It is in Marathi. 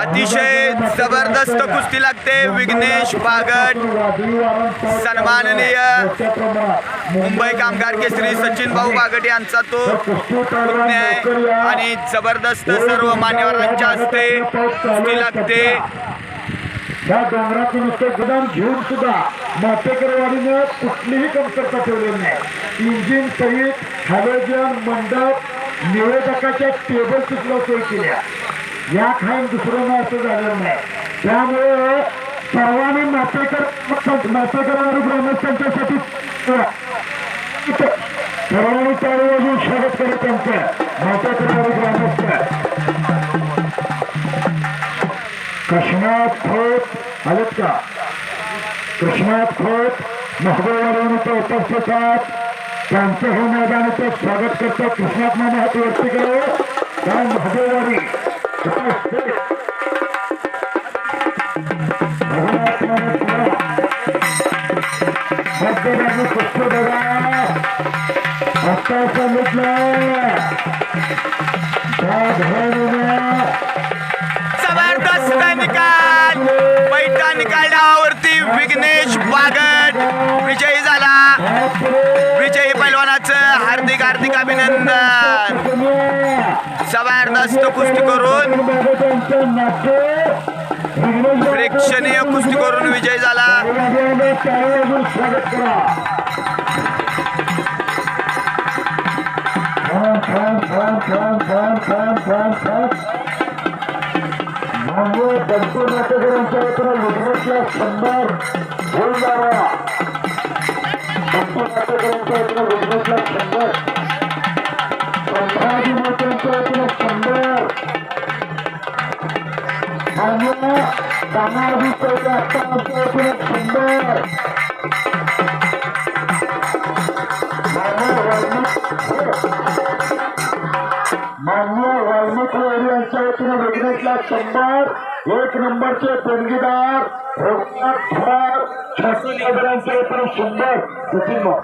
अतिशय जबरदस्त कुस्ती लागते विघ्नेश बागट. सन्माननीय मुंबई कामगार केसरी सचिन भाऊ बागट यांचा तो न्याय आणि जबरदस्त सर्व मान्यवरांच्या हस्ते कुस्ती लागते. या डोंगरातून नुसतं गुदाम घेऊन सुद्धा मातेकरवाडीनं कुठलीही कमतरता ठेवलेली नाही. इंजिन सहित हॅलोजन मंडप निवेदकाच्या टेबल सुद्धा सोय केल्या. या खाईन दुसरं असं झालेलं नाही त्यामुळे सर्वांनी नातेकर मातेकरवाडी ग्रामस्थांच्यासाठी सर्वांनी चालू वाजून स्वागत करत त्यांचं मातेकरवाडी ग्रामस्थ. कृष्णात खोत आलेत का कृष्णात खोत महबूबवाडीवर उपस्थित आहेत. त्यांचं हे मैदानाचं स्वागत करतो. कृष्णात मामा हात वरती करावं त्या महबूबवाडी आता जबरदस्त निकाल निकालावरती विघ्नेश बागट विजयी झाला. विजयी पैलवानाचं हार्दिक हार्दिक अभिनंदन. जबरदस्त कुस्ती करून प्रेक्षणीय कुस्ती करून विजय झाला. तुला शंभर एक नंबरचे देणगीदार रघुनाथ थोरात शासन अधिकाऱ्यांच्या शंभर